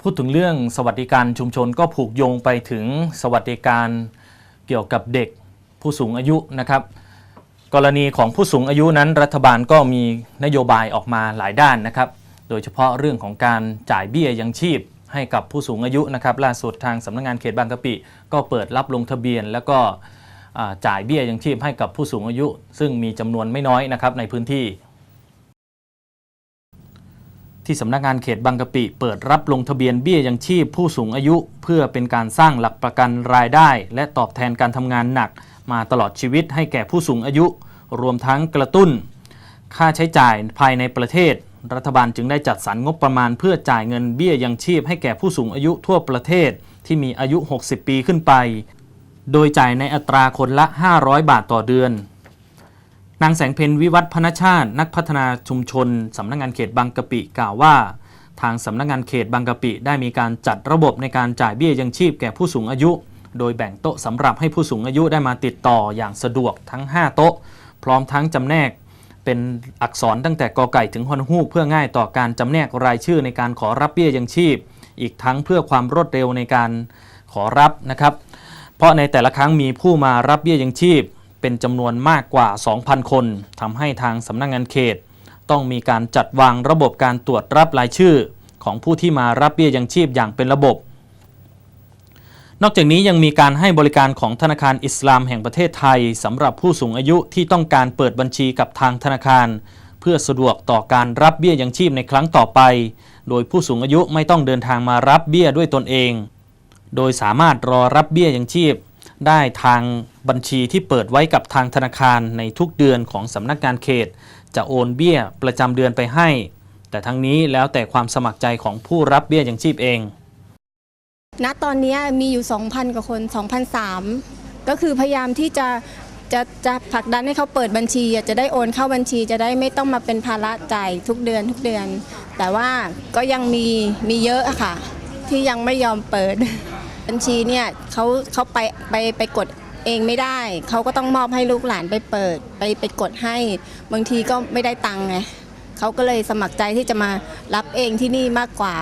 พูดถึงเรื่องสวัสดิการชุมชนก็ผูกโยงไปถึงสวัสดิการเกี่ยวกับเด็กผู้สูงอายุนะครับ กรณีของผู้สูงอายุนั้น รัฐบาลก็มีนโยบายออกมาหลายด้านนะครับ โดยเฉพาะเรื่องของการจ่ายเบี้ยยังชีพให้กับผู้สูงอายุนะครับล่าสุดทางสำนักงานเขตบางกะปิ ก็เปิดรับลงทะเบียน แล้วก็จ่ายเบี้ยยังชีพให้กับผู้สูงอายุ ซึ่งมีจำนวนไม่น้อยนะครับในพื้นที่ ที่สำนักงานเขตบางกะปิ เปิดรับลงทะเบียนเบี้ยยังชีพผู้สูงอายุ เพื่อเป็นการสร้างหลักประกันรายได้ และตอบแทนการทำงานหนัก มาตลอดชีวิตให้แก่ผู้สูงอายุ รวมทั้งกระตุ้น ค่าใช้จ่ายภายในประเทศ รัฐบาลจึงได้จัดสรรงบประมาณเพื่อจ่ายเงินเบี้ยยังชีพให้แก่ผู้สูงอายุทั่วประเทศที่มีอายุ 60 ปีขึ้นไป โดยจ่ายในอัตราคนละ 500 บาทต่อเดือน นางแสงเพนวิวัฒพนชาติ นักพัฒนาชุมชนสำนักงานเขตบางกะปิกล่าวว่า ทางสำนักงานเขตบางกะปิได้มีการจัดระบบในการจ่ายเบี้ยยังชีพแก่ผู้สูงอายุ โดยแบ่งโต๊ะสำหรับให้ผู้สูงอายุได้มาติดต่ออย่างสะดวกทั้ง 5 โต๊ะ พร้อมทั้งจำแนกเป็นอักษรตั้งแต่กอไก่ถึงฮอนฮูกเพื่อง่ายต่อการจำแนกรายชื่อในการขอรับเบี้ยยังชีพ อีกทั้งเพื่อความรวดเร็วในการขอรับนะครับ เพราะในแต่ละครั้งมีผู้มารับเบี้ยยังชีพ เป็นจำนวนมากกว่า 2,000 คนทำให้ทางสำนักงานเขต ต้องมีการจัดวางระบบการตรวจรับรายชื่อ ของผู้ที่มารับเบี้ยยังชีพอย่างเป็นระบบ นอกจากนี้ยังมีการให้บริการของธนาคารอิสลามแห่งประเทศไทยสำหรับผู้สูงอายุที่ต้องการเปิดบัญชีกับทางธนาคาร เพื่อสะดวกต่อการรับเบี้ยยังชีพในครั้งต่อไป โดยผู้สูงอายุไม่ต้องเดินทางมารับเบี้ยด้วยตนเอง โดยสามารถรอรับเบี้ยยังชีพได้ทาง บัญชีที่เปิดไว้กับทางธนาคารในทุกเดือนของสำนักงานเขต จะโอนเบี้ยประจำเดือนไปให้ แต่ทั้งนี้แล้วแต่ความสมัครใจของผู้รับเบี้ยยังชีพเอง ณตอนนี้มีอยู่ 2,000 กว่าคน 2,003ก็คือพยายามที่จะจะจะผลักดันให้เขาเปิดบัญชีจะได้โอนเข้าบัญชีจะได้ไม่ต้องมาเป็นภาระจ่ายทุกเดือนทุกเดือน แต่ว่าก็ยังมีมีเยอะอะค่ะ ที่ยังไม่ยอมเปิดบัญชีเนี่ยเขาเขาไปไปไปกด เองไม่ได้ เขาก็ต้องมอบให้ลูกหลานไปเปิด ไปไปกดให้ บางทีก็ไม่ได้ตังค์ไงเขาก็เลยสมัครใจที่จะมารับเองที่นี่มากกว่า